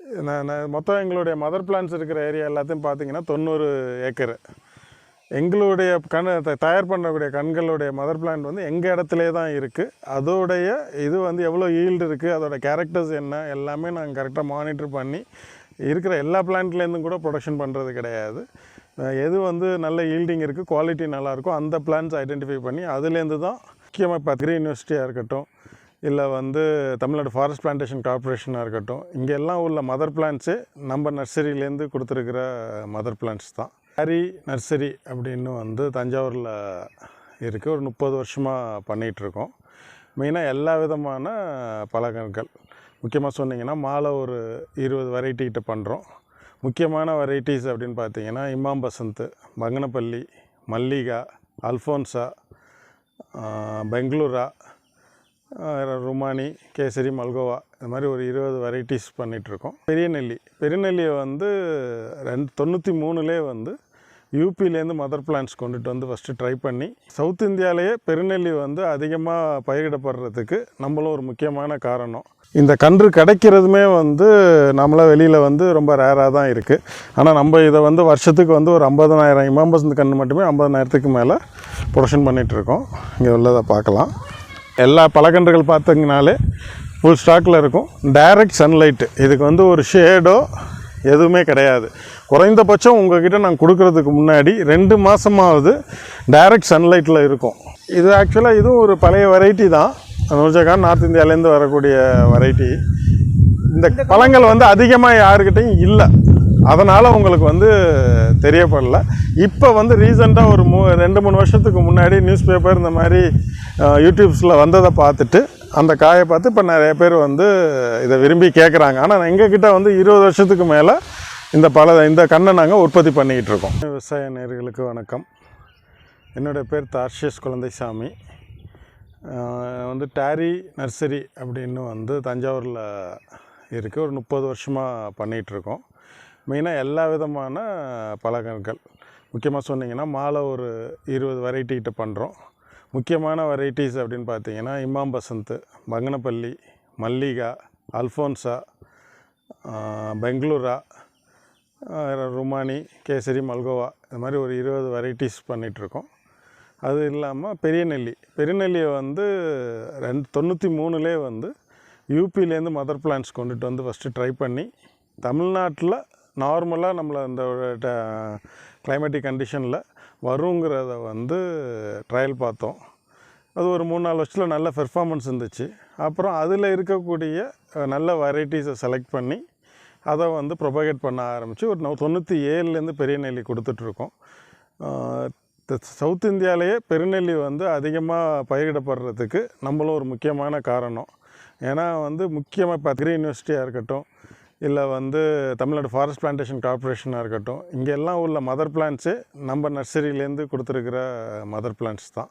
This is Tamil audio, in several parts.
நான் நான் மொத்தம் எங்களுடைய மதர் பிளான்ஸ் இருக்கிற ஏரியா எல்லாத்தையும் பார்த்தீங்கன்னா தொண்ணூறு ஏக்கர். எங்களுடைய கண் த- தயார் பண்ணக்கூடிய கண்களுடைய மதர் பிளான்ட் வந்து எங்கள் இடத்துலே தான் இருக்குது அதோடைய இது வந்து எவ்வளோ ஈல்டு இருக்குது அதோட கேரக்டர்ஸ் என்ன எல்லாமே நாங்கள் கரெக்டாக மானிட்டர் பண்ணி இருக்கிற எல்லா பிளான்ட்லேருந்தும் கூட ப்ரொடக்ஷன் பண்ணுறது கிடையாது. எது வந்து நல்ல ஈல்டிங் இருக்குது குவாலிட்டி நல்லாயிருக்கும் அந்த பிளான்ஸ் ஐடென்டிஃபை பண்ணி அதுலேருந்து தான் முக்கியமாக இப்போ அக்ரி யூனிவர்சிட்டியாக இருக்கட்டும் இல்லை வந்து தமிழ்நாடு ஃபாரஸ்ட் பிளான்டேஷன் கார்ப்பரேஷனாக இருக்கட்டும் இங்கே எல்லாம் உள்ள மதர் பிளான்ஸு நம்ம நர்சரியிலேருந்து கொடுத்துருக்கிற மதர் பிளான்ட்ஸ் தான். ஹரி நர்சரி அப்படின்னு வந்து தஞ்சாவூரில் இருக்குது ஒரு முப்பது வருஷமாக பண்ணிகிட்ருக்கோம். மெயினாக எல்லா விதமான பழகங்கள் முக்கியமாக சொன்னிங்கன்னா மாலை ஒரு இருபது வெரைட்டி கிட்ட பண்ணுறோம் முக்கியமான வெரைட்டிஸ் அப்படின்னு பார்த்தீங்கன்னா இமாம் பசந்த் பங்கனப்பள்ளி மல்லிகா அல்ஃபோன்சா பெங்களூரா ருமானி கேசரி மல்கோவா இந்த மாதிரி ஒரு இருபது வெரைட்டிஸ் பண்ணிகிட்ருக்கோம் பெரிய நெல்லி பெரிய நெல்லியை வந்து ரெண்டு தொண்ணூற்றி மூணுலேயே வந்து யூபிலேருந்து மதர் பிளான்ஸ் கொண்டுட்டு வந்து ஃபஸ்ட்டு ட்ரை பண்ணி சவுத் இந்தியாவிலேயே பெருநெல்லி வந்து அதிகமாக பயிரிடப்படுறதுக்கு நம்மளும் ஒரு முக்கியமான காரணம். இந்த கன்று கிடைக்கிறதுமே வந்து நம்மள வெளியில் வந்து ரொம்ப ரேராக தான் இருக்குது ஆனால் நம்ம இதை வந்து வருஷத்துக்கு வந்து ஒரு ஐம்பதனாயிரம் இமாம்பசந்த் கன்று மட்டுமே ஐம்பதனாயிரத்துக்கு மேலே ப்ரொடக்ஷன் பண்ணிகிட்ருக்கோம் இங்கே உள்ளதை பார்க்கலாம். எல்லா பழக்கன்றுகள் பார்த்தீங்கனாலே ஃபுல் ஸ்டாக்கில் இருக்கும். டைரக்ட் சன்லைட்டு இதுக்கு வந்து ஒரு ஷேடோ எதுவுமே கிடையாது. குறைந்தபட்சம் உங்ககிட்ட நான் கொடுக்கறதுக்கு முன்னாடி ரெண்டு மாதமாவது டைரக்ட் சன்லைட்டில் இருக்கும். இது ஆக்சுவலாக இதுவும் ஒரு பழைய வெரைட்டி தான். நூர்ஜகான் நார்த் இந்தியாவிலேருந்து வரக்கூடிய வெரைட்டி இந்த பழங்கள் வந்து அதிகமாக யாருக்கிட்டையும் இல்லை. அதனால் உங்களுக்கு வந்து தெரியப்படல. இப்போ வந்து ரீசெண்டாக ஒரு மூ ரெண்டு மூணு வருஷத்துக்கு முன்னாடி நியூஸ் பேப்பர் இந்த மாதிரி யூடியூப்ஸில் வந்ததை பார்த்துட்டு அந்த காயை பார்த்து இப்போ நிறைய பேர் வந்து இதை விரும்பி கேட்குறாங்க ஆனால் எங்ககிட்ட வந்து இருபது வருஷத்துக்கு மேலே இந்த பல இந்த கண்ணை நாங்கள் உற்பத்தி பண்ணிக்கிட்டு இருக்கோம். விவசாய நேர்களுக்கு வணக்கம். என்னுடைய பேர் தார்ஷியஸ் குழந்தைசாமி. வந்து டாரி நர்சரி அப்படின்னு வந்து தஞ்சாவூரில் இருக்குது ஒரு முப்பது வருஷமாக பண்ணிகிட்ருக்கோம் மெயினாக எல்லா விதமான பழங்கள் முக்கியமாக சொன்னிங்கன்னா மாலை ஒரு இருபது வெரைட்டிகிட்ட பண்ணுறோம் முக்கியமான வெரைட்டிஸ் அப்படின்னு பார்த்தீங்கன்னா இமாம் பசந்த் பங்கனப்பள்ளி மல்லிகா அல்ஃபோன்சா பெங்களூரா ருமானி கேசரி மல்கோவா இது மாதிரி ஒரு இருபது வெரைட்டிஸ் பண்ணிகிட்ருக்கோம் அது இல்லாமல் பெரிய நெல்லி பெரிய நெல்லியை வந்து ரெண்டு தொண்ணூற்றி மூணுலே வந்து யூபிலேருந்து மதர் பிளான்ஸ் கொண்டுட்டு வந்து ஃபஸ்ட்டு ட்ரை பண்ணி தமிழ்நாட்டில் நார்மலாக நம்மளை அந்த கிளைமேட்டிக் கண்டிஷனில் வருங்கிறத வந்து ட்ரையல் பார்த்தோம். அது ஒரு மூணு நாலு வருஷத்தில் நல்ல பெர்ஃபார்மன்ஸ் இருந்துச்சு. அப்புறம் அதில் இருக்கக்கூடிய நல்ல வெரைட்டிஸை செலக்ட் பண்ணி அதை வந்து ப்ரொபகேட் பண்ண ஆரம்பித்து ஒரு தொண்ணூற்றி ஏழுலேருந்து பெரிய நெல்லி கொடுத்துட்ருக்கோம். சவுத் இந்தியாவிலேயே பெருநெல்லி வந்து அதிகமாக பயிரிடப்படுறதுக்கு நம்மளும் ஒரு முக்கியமான காரணம். ஏன்னா வந்து முக்கியமாக இப்போ அக்ரி யூனிவர்சிட்டியாக இருக்கட்டும் இல்லை வந்து தமிழ்நாடு ஃபாரஸ்ட் பிளான்டேஷன் கார்ப்பரேஷனாக இருக்கட்டும் இங்கே எல்லாம் உள்ள மதர் பிளான்ட்ஸே நம்ம நர்சரியிலேருந்து கொடுத்துருக்கிற மதர் பிளான்ட்ஸ் தான்.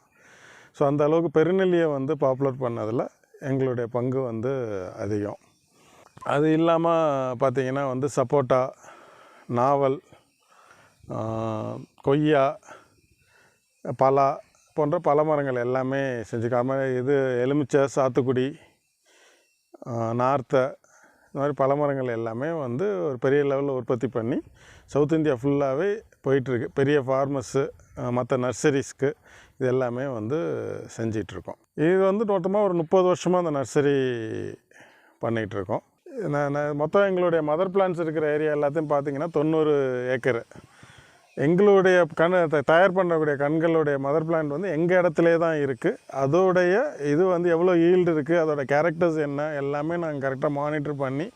ஸோ அந்த அளவுக்கு பெருநெல்லியை வந்து பாப்புலர் பண்ணதில் எங்களுடைய பங்கு வந்து அதிகம். அது இல்லாமல் பார்த்தீங்கன்னா வந்து சப்போட்டா நாவல் கொய்யா பலா போன்ற பல மரங்கள் எல்லாமே செஞ்சுக்காம இது எலுமிச்சை சாத்துக்குடி நார்த்தை இந்த மாதிரி பல மரங்கள் எல்லாமே வந்து ஒரு பெரிய லெவலில் உற்பத்தி பண்ணி சவுத் இந்தியா ஃபுல்லாகவே போயிட்டுருக்கு. பெரிய ஃபார்மர்ஸு மற்ற நர்சரிஸ்க்கு இது எல்லாமே வந்து செஞ்சிகிட்ருக்கோம் இது வந்து மொத்தமாக ஒரு முப்பது வருஷமாக அந்த நர்சரி பண்ணிகிட்ருக்கோம் நான் நான் மொத்தம் எங்களுடைய மதர் பிளான்ஸ் இருக்கிற ஏரியா எல்லாத்தையும் பார்த்தீங்கன்னா தொண்ணூறு ஏக்கர். எங்களுடைய கண் த- தயார் பண்ணக்கூடிய கண்களுடைய மதர் பிளான்ட் வந்து எங்கள் இடத்துலே தான் இருக்குது அதோடைய இது வந்து எவ்வளோ ஈல்டு இருக்குது அதோட கேரக்டர்ஸ் என்ன எல்லாமே நாங்கள் கரெக்டாக மானிட்டர் பண்ணி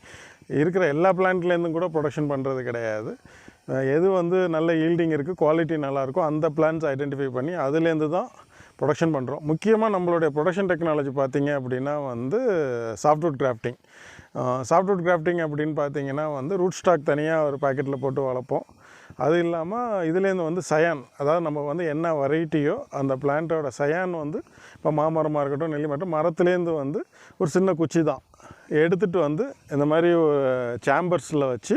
இருக்கிற எல்லா பிளான்ட்லேருந்தும் கூட ப்ரொடக்ஷன் பண்ணுறது கிடையாது. எது வந்து நல்ல ஈல்டிங் இருக்குது குவாலிட்டி நல்லாயிருக்கும் அந்த பிளான்ஸ் ஐடென்டிஃபை பண்ணி அதுலேருந்து தான் ப்ரொடக்ஷன் பண்ணுறோம் முக்கியமாக நம்மளுடைய ப்ரொடக்ஷன் டெக்னாலஜி பார்த்தீங்க அப்படின்னா வந்து சாஃப்ட்வுட் கிராஃப்டிங் சாஃப்ட்வுட் கிராஃப்டிங் அப்படின்னு பார்த்தீங்கன்னா வந்து ரூட் ஸ்டாக் தனியாக ஒரு பாக்கெட்டில் போட்டு வளர்ப்போம். அது இல்லாமல் இதுலேருந்து வந்து சயான் அதாவது நம்ம வந்து என்ன வெரைட்டியோ அந்த பிளான்ட்டோட சயான் வந்து இப்போ மாமரமாக இருக்கட்டும் நெல்லி மரம் மரத்துலேருந்து வந்து ஒரு சின்ன குச்சி தான் எடுத்துகிட்டு வந்து இந்த மாதிரி சேம்பர்ஸில் வச்சு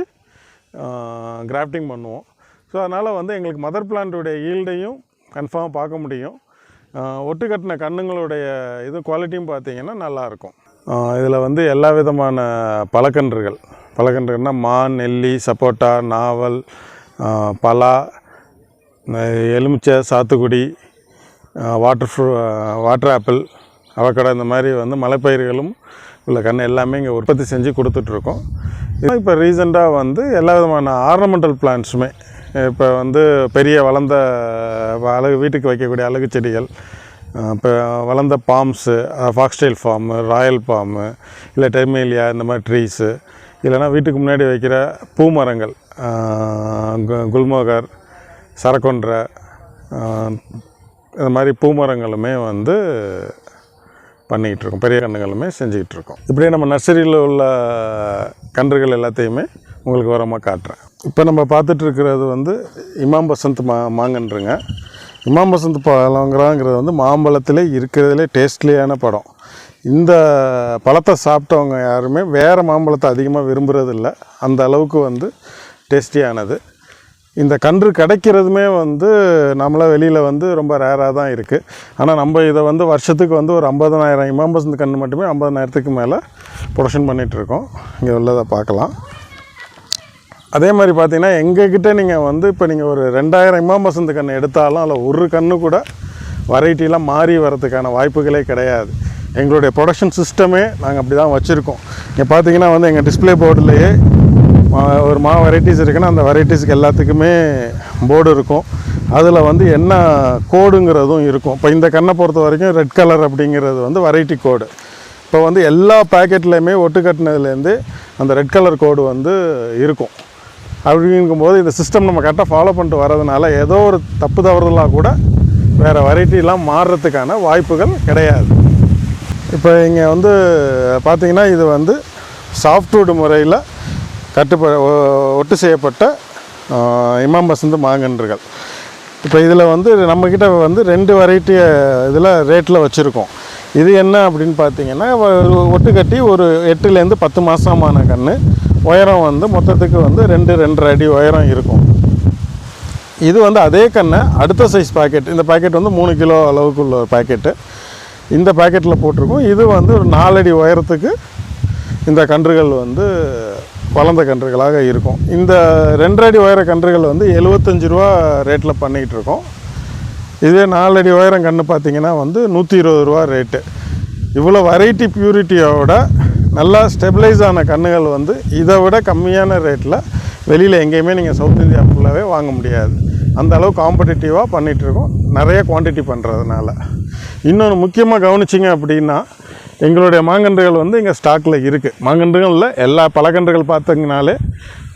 கிராஃப்டிங் பண்ணுவோம். ஸோ அதனால் வந்து எங்களுக்கு மதர் பிளான்ட்டுடைய ஈல்டையும் கன்ஃபார்மாக பார்க்க முடியும். ஒட்டு கட்டின கண்ணுங்களுடைய இது குவாலிட்டியும் பார்த்தீங்கன்னா நல்லாயிருக்கும். இதில் வந்து எல்லா விதமான பழக்கன்றுகள். பழக்கன்றுகள்னா மான் நெல்லி சப்போட்டா நாவல் பலா எலுமிச்சை சாத்துக்குடி வாட்டர் ஃப்ரூ வாட்டர் ஆப்பிள் அவக்கடை இந்த மாதிரி வந்து மலைப்பயிர்களும் உள்ள கன்று எல்லாமே இங்கே உற்பத்தி செஞ்சு கொடுத்துட்ருக்கோம். இப்போ ரீசெண்டாக வந்து எல்லா விதமான ஆர்னமெண்டல் பிளான்ட்ஸுமே இப்போ வந்து பெரிய வளர்ந்த அழகு வீட்டுக்கு வைக்கக்கூடிய அழகு செடிகள் இப்போ வளர்ந்த பாம்ஸு ஃபாக்ஸ்டைல் ஃபார்மு ராயல் பாம்பு இல்லை டெர்மேலியா இந்த மாதிரி ட்ரீஸு இல்லைன்னா வீட்டுக்கு முன்னாடி வைக்கிற பூ மரங்கள் குல்மோகர் சரக்கொன்றை இந்த மாதிரி பூமரங்களுமே வந்து பண்ணிக்கிட்டு இருக்கோம் பெரிய கன்றுகளுமே செஞ்சுக்கிட்டு இருக்கோம் இப்படியே நம்ம நர்சரியில் உள்ள கன்றுகள் எல்லாத்தையுமே உங்களுக்கு உரமாக காட்டுறேன். இப்போ நம்ம பார்த்துட்ருக்கிறது வந்து இமாம் பசந்த் மா மாங்கன்றுங்க. இமாம் பசந்த் பழங்கிறாங்கிறது வந்து மாம்பழத்திலே இருக்கிறதுலே டேஸ்ட்லியான பழம். இந்த பழத்தை சாப்பிட்டவங்க யாருமே வேறு மாம்பழத்தை அதிகமாக விரும்புகிறதில்ல அந்த அளவுக்கு வந்து டேஸ்டியானது. இந்த கன்று கிடைக்கிறதுமே வந்து நம்மளாம் வெளியில் வந்து ரொம்ப ரேராக தான் இருக்குது ஆனால் நம்ம இதை வந்து வருஷத்துக்கு வந்து ஒரு ஐம்பதனாயிரம் இமாம்பசந்த் கன்று மட்டுமே ஐம்பதனாயிரத்துக்கு மேலே ப்ரொடக்ஷன் பண்ணிகிட்ருக்கோம் இங்கே உள்ளதை பார்க்கலாம். அதே மாதிரி பார்த்தீங்கன்னா எங்ககிட்ட நீங்கள் வந்து இப்போ நீங்கள் ஒரு ரெண்டாயிரம் இமாம்பசந்த் கன்று எடுத்தாலும் அதில் ஒரு கன்று கூட வெரைட்டிலாம் மாறி வரதுக்கான வாய்ப்புகளே கிடையாது. எங்களுடைய ப்ரொடக்ஷன் சிஸ்டமே நாங்கள் அப்படி தான் வச்சுருக்கோம். இங்கே பார்த்தீங்கன்னா வந்து எங்கள் டிஸ்ப்ளே போர்டுலேயே மா- ஒரு மா வெரைட்டிஸ் இருக்குன்னா அந்த வெரைட்டிஸ்க்கு எல்லாத்துக்குமே போர்டு இருக்கும். அதில் வந்து என்ன கோடுங்கிறதும் இருக்கும். இப்போ இந்த கண்ணை பொறுத்த வரைக்கும் ரெட் கலர் அப்படிங்கிறது வந்து வெரைட்டி கோடு இப்போ வந்து எல்லா பேக்கெட்லேயுமே ஒட்டு கட்டினதுலேருந்து அந்த ரெட் கலர் கோடு வந்து இருக்கும். அப்படிங்கும்போது இந்த சிஸ்டம் நம்ம கரெக்டாக ஃபாலோ பண்ணிட்டு வரதுனால ஏதோ ஒரு தப்பு தவறுதலாக கூட வேறு வெரைட்டிலாம் மாறுறதுக்கான வாய்ப்புகள் கிடையாது. இப்போ இங்கே வந்து பார்த்திங்கன்னா இது வந்து சாஃப்ட்வுட் முறையில் கட்டுப்ப ஒ- ஒட்டு செய்யப்பட்ட இமாம் பசந்த் மாங்கன்றுகள். இப்போ இதில் வந்து நம்மக்கிட்ட வந்து ரெண்டு வெரைட்டி இதில் ரேட்டில் வச்சுருக்கோம். இது என்ன அப்படின்னு பார்த்தீங்கன்னா ஒட்டு கட்டி ஒரு எட்டுலேருந்து பத்து மாதமான கன்று உயரம் வந்து மொத்தத்துக்கு வந்து ரெண்டு ரெண்டரை அடி உயரம் இருக்கும். இது வந்து அதே கண்ணை அடுத்த சைஸ் பாக்கெட் இந்த பாக்கெட் வந்து மூணு கிலோ அளவுக்கு உள்ள ஒரு பாக்கெட்டு இந்த பாக்கெட்டில் போட்டிருக்கோம். இது வந்து ஒரு நாலடி உயரத்துக்கு இந்த கன்றுகள் வந்து வளர்ந்த கன்றுகளாக இருக்கும். இந்த ரெண்டரை உயர கன்றுகள் வந்து எழுபத்தஞ்சு ரூபா ரேட்டில் பண்ணிக்கிட்டு இருக்கோம். இதே நாலடி உயரம் கன்று பார்த்தீங்கன்னா வந்து நூற்றி இருபது ரூபா ரேட்டு இவ்வளோ வெரைட்டி பியூரிட்டியோட நல்லா ஸ்டெபிளைஸ் ஆன கன்றுகள் வந்து இதை விட கம்மியான ரேட்டில் வெளியில் எங்கேயுமே நீங்கள் சவுத் இந்தியா ஃபுல்லாகவே வாங்க முடியாது. அந்த அளவு காம்படிட்டிவாக பண்ணிகிட்ருக்கோம் நிறைய குவான்டிட்டி பண்ணுறதுனால இன்னொன்று முக்கியமாக கவனிச்சிங்க அப்படின்னா எங்களுடைய மாங்கன்றுகள் வந்து இங்கே ஸ்டாக்கில் இருக்குது மாங்கன்றுகளில் எல்லா பழக்கன்றுகள் பார்த்தீங்கனாலே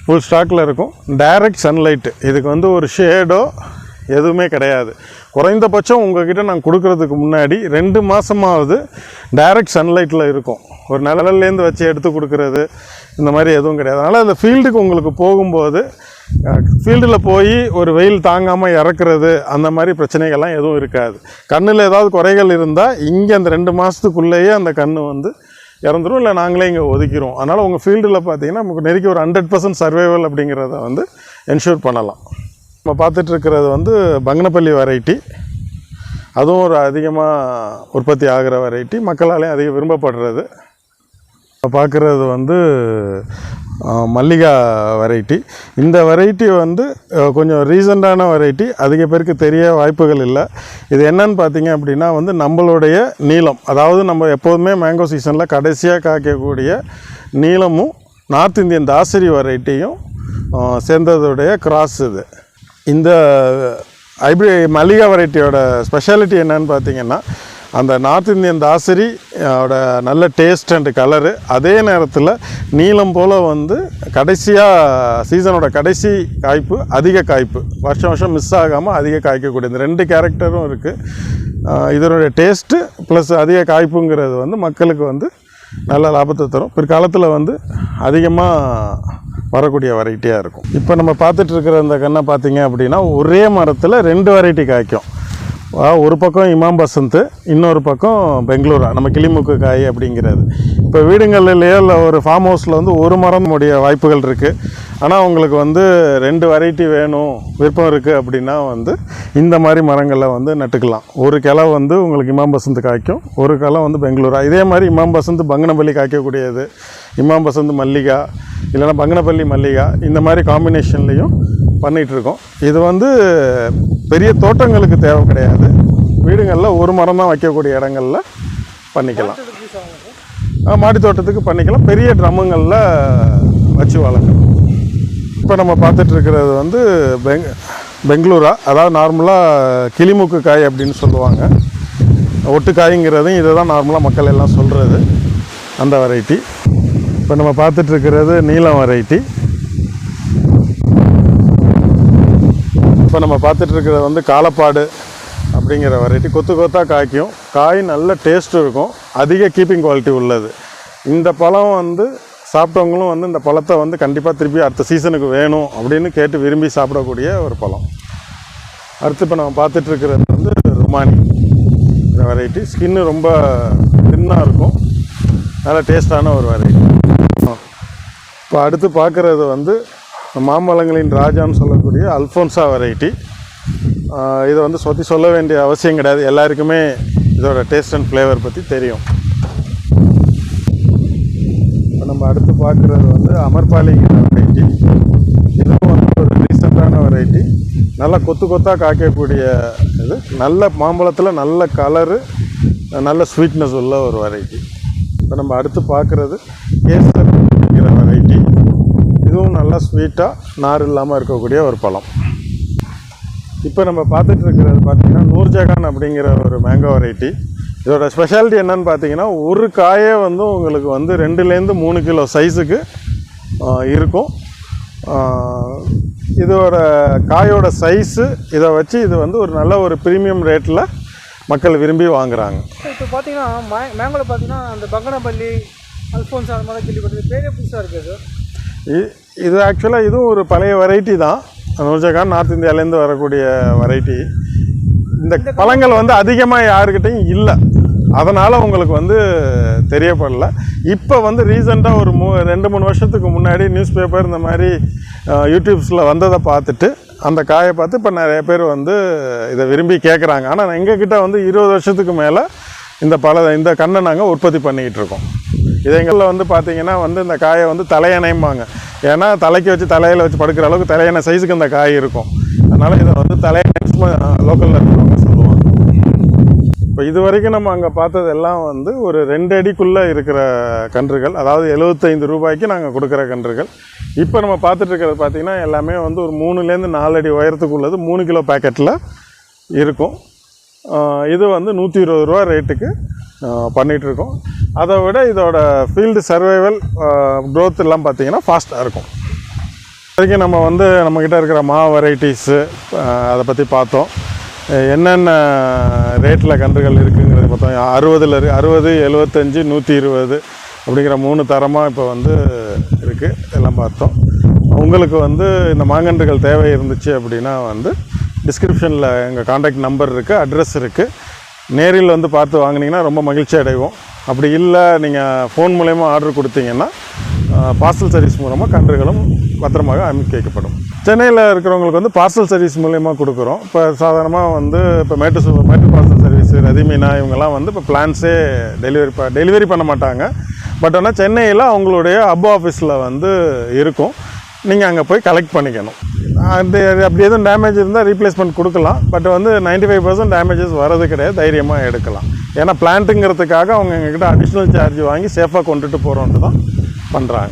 ஃபுல் ஸ்டாக்கில் இருக்கும். டைரக்ட் சன்லைட்டு இதுக்கு வந்து ஒரு ஷேடோ எதுவுமே கிடையாது. குறைந்தபட்சம் உங்ககிட்ட நான் கொடுக்கறதுக்கு முன்னாடி ரெண்டு மாதமாவது டைரக்ட் சன்லைட்டில் இருக்கும். ஒரு நிழல்லேருந்து வச்சு எடுத்து கொடுக்கறது இந்த மாதிரி எதுவும் கிடையாது. அதனால் அந்த ஃபீல்டுக்கு உங்களுக்கு போகும்போது ஃபீல்டில் போய் ஒரு வெயில் தாங்காமல் இறக்குறது அந்த மாதிரி பிரச்சனைகள்லாம் எதுவும் இருக்காது. கண்ணில் ஏதாவது குறைகள் இருந்தால் இங்கே அந்த ரெண்டு மாதத்துக்குள்ளேயே அந்த கன்று வந்து இறந்துரும். இல்லை நாங்களே இங்கே ஒதுக்கிடுவோம் அதனால் உங்கள் ஃபீல்டில் பார்த்தீங்கன்னா நமக்கு நெருக்கி ஒரு ஹண்ட்ரட் பர்சன்ட் சர்வைவல் அப்படிங்கிறத வந்து என்ஷூர் பண்ணலாம். நம்ம பார்த்துட்டு இருக்கிறது வந்து பங்கனப்பள்ளி வெரைட்டி அதுவும் ஒரு அதிகமாக உற்பத்தி ஆகிற வெரைட்டி மக்களாலேயும் அதிகம் விரும்பப்படுறது. பார்க்குறது வந்து மல்லிகா வெரைட்டி இந்த வெரைட்டி வந்து கொஞ்சம் ரீசண்டான வெரைட்டி அதிக பேருக்கு தெரிய வாய்ப்புகள் இல்லை. இது என்னன்னு பார்த்தீங்க அப்படின்னா வந்து நம்மளுடைய நீளம். அதாவது நம்ம எப்போதுமே மேங்கோ சீசனில் கடைசியாக காய்க்கக்கூடிய நீளமும் நார்த் இந்தியன் தாசரி வெரைட்டியும் சேர்ந்ததுடைய கிராஸ் இது. இந்த ஹைப்ரி மல்லிகா வெரைட்டியோட ஸ்பெஷாலிட்டி என்னன்னு பார்த்தீங்கன்னா அந்த நார்த் இந்தியன் தாசரி அதோட நல்ல டேஸ்ட் அண்ட் கலரு அதே நேரத்தில் நீளம் போல் வந்து கடைசியாக சீசனோட கடைசி காய்ப்பு அதிக காய்ப்பு. வருஷம் வருஷம் மிஸ் ஆகாமல் அதிக காய்க்கக்கூடிய இந்த ரெண்டு கேரக்டரும் இருக்குது இதனுடைய டேஸ்ட்டு ப்ளஸ் அதிக காய்ப்புங்கிறது வந்து மக்களுக்கு வந்து நல்ல லாபத்தை தரும். பிற்காலத்தில் வந்து அதிகமாக வரக்கூடிய வெரைட்டியாக இருக்கும். இப்போ நம்ம பார்த்துட்டு இருக்கிற இந்த கண்ணை பார்த்தீங்க அப்படின்னா ஒரே மரத்தில் ரெண்டு வெரைட்டி காய்க்கும். ஒரு பக்கம் இமாம் பசந்த் இன்னொரு பக்கம் பெங்களூரா நம்ம கிளிமுக்கு காய் அப்படிங்கிறது. இப்போ வீடுங்கள்லையோ இல்லை ஒரு ஃபார்ம் ஹவுஸில் வந்து ஒரு மரம் உடைய வாய்ப்புகள் இருக்குது ஆனால் உங்களுக்கு வந்து ரெண்டு வெரைட்டி வேணும் விருப்பம் இருக்குது அப்படின்னா வந்து இந்த மாதிரி மரங்களை வந்து நட்டுக்கலாம். ஒரு கிளை வந்து உங்களுக்கு இமாம் பசந்த் காய்க்கும் ஒரு கிளை வந்து பெங்களூரா. இதே மாதிரி இமாம் பசந்த் பங்கனப்பள்ளி காய்க்கக்கூடியது. இமாம் பசந்த் மல்லிகா இல்லைன்னா பங்கனப்பள்ளி மல்லிகா இந்த மாதிரி காம்பினேஷன்லேயும் பண்ணிகிட்ருக்கோம். இது வந்து பெரிய தோட்டங்களுக்கு தேவை கிடையாது. வீடுகளில் ஒரு மரம் தான் வைக்கக்கூடிய இடங்களில் பண்ணிக்கலாம். மாடி தோட்டத்துக்கு பண்ணிக்கலாம். பெரிய ட்ரம்முங்களில் வச்சு வளர்க்கணும் இப்போ நம்ம பார்த்துட்ருக்கிறது வந்து பெங் பெங்களூரா. அதாவது நார்மலாக கிளிமூக்கு காய் அப்படின்னு சொல்லுவாங்க. ஒட்டுக்காய்ங்கிறதும் இதை தான் நார்மலாக மக்கள் எல்லாம் சொல்கிறது அந்த வெரைட்டி இப்போ நம்ம பார்த்துட்ருக்கிறது நீலம் வெரைட்டி நம்ம பார்த்துட்டு இருக்கிறது வந்து காலப்பாடு அப்படிங்கிற வெரைட்டி கொத்து கொத்தாக காய்க்கும். காய் நல்ல டேஸ்ட்டும் இருக்கும். அதிக கீப்பிங் குவாலிட்டி உள்ளது. இந்த பழம் வந்து சாப்பிட்டவங்களும் வந்து இந்த பழத்தை வந்து கண்டிப்பாக திருப்பி அடுத்த சீசனுக்கு வேணும் அப்படின்னு கேட்டு விரும்பி சாப்பிடக்கூடிய ஒரு பழம். அடுத்து இப்போ நம்ம பார்த்துட்டு இருக்கிறது வந்து ருமானி இந்த வெரைட்டி ஸ்கின்னு ரொம்ப தின்னாக இருக்கும். நல்ல டேஸ்டான ஒரு வெரைட்டி இப்போ அடுத்து பார்க்குறது வந்து மாம்பழங்களின் ராஜான்னு சொல்லக்கூடிய அல்ஃபோன்சா வெரைட்டி இதை வந்து சொத்தி சொல்ல வேண்டிய அவசியம் கிடையாது. எல்லாருக்குமே இதோட டேஸ்ட் அண்ட் ஃப்ளேவர் பற்றி தெரியும். இப்போ நம்ம அடுத்து பார்க்குறது வந்து அமர்பாலிங்கிற வெரைட்டி இதுவும் வந்து ஒரு ரீசெண்டான வெரைட்டி நல்லா கொத்து கொத்தாக காய்க்கக்கூடிய இது. நல்ல மாம்பழத்தில் நல்ல கலரு நல்ல ஸ்வீட்னஸ் உள்ள ஒரு வெரைட்டி இப்போ நம்ம அடுத்து பார்க்குறது கேசர் நல்லா ஸ்வீட்டாக நார் இல்லாமல் இருக்கக்கூடிய ஒரு பழம். இப்போ நம்ம பார்த்துட்டு இருக்கிறது பார்த்தீங்கன்னா நூர்ஜஹான் அப்படிங்கிற ஒரு மேங்கோ வெரைட்டி இதோட ஸ்பெஷாலிட்டி என்னன்னு பார்த்தீங்கன்னா ஒரு காயே வந்து உங்களுக்கு வந்து ரெண்டுலேருந்து மூணு கிலோ சைஸுக்கு இருக்கும். இதோட காயோட சைஸு இதை வச்சு இது வந்து ஒரு நல்ல ஒரு ப்ரீமியம் ரேட்டில் மக்கள் விரும்பி வாங்குறாங்க. இப்போ பார்த்தீங்கன்னா மே மேங்கோவில் பார்த்தீங்கன்னா அந்த பங்கனப்பள்ளி அல்ஃபோன்ஸ் அந்த மாதிரி கேள்விப்பட்டது பேரே புதுசாக இருக்குது? இது ஆக்சுவலாக இதுவும் ஒரு பழைய வெரைட்டி தான். நூர்ஜஹான் நார்த் இந்தியாவிலேருந்து வரக்கூடிய வெரைட்டி இந்த பழங்கள் வந்து அதிகமாக யாருக்கிட்டையும் இல்லை. அதனால் உங்களுக்கு வந்து தெரியப்படல. இப்போ வந்து ரீசெண்டாக ஒரு மூ ரெண்டு மூணு வருஷத்துக்கு முன்னாடி நியூஸ் பேப்பர் இந்த மாதிரி யூடியூப்ஸில் வந்ததை பார்த்துட்டு அந்த காயை பார்த்து இப்போ நிறைய பேர் வந்து இதை விரும்பி கேட்குறாங்க ஆனால் எங்ககிட்ட வந்து இருபது வருஷத்துக்கு மேலே இந்த பல இந்த கண்ணை நாங்கள் உற்பத்தி பண்ணிக்கிட்டு இருக்கோம். இது எங்களில் வந்து பார்த்தீங்கன்னா வந்து இந்த காயை வந்து தலையணைம்பாங்க. ஏன்னா தலைக்கு வச்சு தலையில் வச்சு படுக்கிற அளவுக்கு தலையணை சைஸுக்கு இந்த காய் இருக்கும். அதனால் இதை வந்து தலையணை லோக்கலில் இருக்கிறவங்க சொல்லுவாங்க. இப்போ இது வரைக்கும் நம்ம அங்கே பார்த்தது எல்லாம் வந்து ஒரு ரெண்டு அடிக்குள்ளே இருக்கிற கன்றுகள் அதாவது எழுபத்தைந்து ரூபாய்க்கு நாங்கள் கொடுக்குற கன்றுகள். இப்போ நம்ம பார்த்துட்டு இருக்கிறது பார்த்தீங்கன்னா எல்லாமே வந்து ஒரு மூணுலேருந்து நாலு அடி உயரத்துக்குள்ளது மூணு கிலோ பேக்கெட்டில் இருக்கும். இது வந்து நூற்றி இருபது ரூபா ரேட்டுக்கு பண்ணிகிட்ருக்கோம் அதை விட இதோட ஃபீல்டு சர்வைவல் க்ரோத் எல்லாம் பார்த்தீங்கன்னா ஃபாஸ்ட்டாக இருக்கும். வரைக்கும் நம்ம வந்து நம்மக்கிட்ட இருக்கிற மா வெரைட்டிஸு அதை பற்றி பார்த்தோம். என்னென்ன ரேட்டில் கன்றுகள் இருக்குங்கிறது பார்த்தோம். அறுபதில் இரு அறுபது எழுபத்தஞ்சி நூற்றி இருபது அப்படிங்கிற மூணு தரமாக இப்போ வந்து இருக்குது எல்லாம் பார்த்தோம். உங்களுக்கு வந்து இந்த மாங்கன்றுகள் தேவை இருந்துச்சு அப்படின்னா வந்து டிஸ்கிரிப்ஷனில் எங்கள் காண்டாக்ட் நம்பர் இருக்குது அட்ரஸ் இருக்குது நேரில் வந்து பார்த்து வாங்கினீங்கன்னா ரொம்ப மகிழ்ச்சி அடைவோம். அப்படி இல்லை நீங்கள் ஃபோன் மூலயமா ஆர்டர் கொடுத்தீங்கன்னா பார்சல் சர்வீஸ் மூலமாக கன்றுகளும் பத்திரமாக அமைக்க வைக்கப்படும். சென்னையில் இருக்கிறவங்களுக்கு வந்து பார்சல் சர்வீஸ் மூலயமா கொடுக்குறோம். இப்போ சாதாரணமாக வந்து இப்போ மேட்டு சு மேட்டு பார்சல் சர்வீஸ் ரதிமீனா இவங்கெல்லாம் வந்து இப்போ பிளான்ஸே டெலிவரி ப டெலிவரி பண்ண மாட்டாங்க. பட் ஆனால் சென்னையில் அவங்களுடைய அப் ஆஃபீஸில் வந்து இருக்கும். நீங்கள் அங்கே போய் கலெக்ட் பண்ணிக்கணும். அந்த அப்படி எதுவும் டேமேஜ் இருந்தால் ரீப்ளேஸ்மெண்ட் கொடுக்கலாம். பட் வந்து 95% ஃபைவ் பர்சன்ட் டேமேஜஸ் வரது கிடையாது. தைரியமாக எடுக்கலாம். ஏன்னா பிளான்ட்டுங்கிறதுக்காக அவங்க எங்ககிட்ட அடிஷ்னல் சார்ஜ் வாங்கி சேஃபாக கொண்டுட்டு போகிறோன்ட்டு தான் பண்ணுறாங்க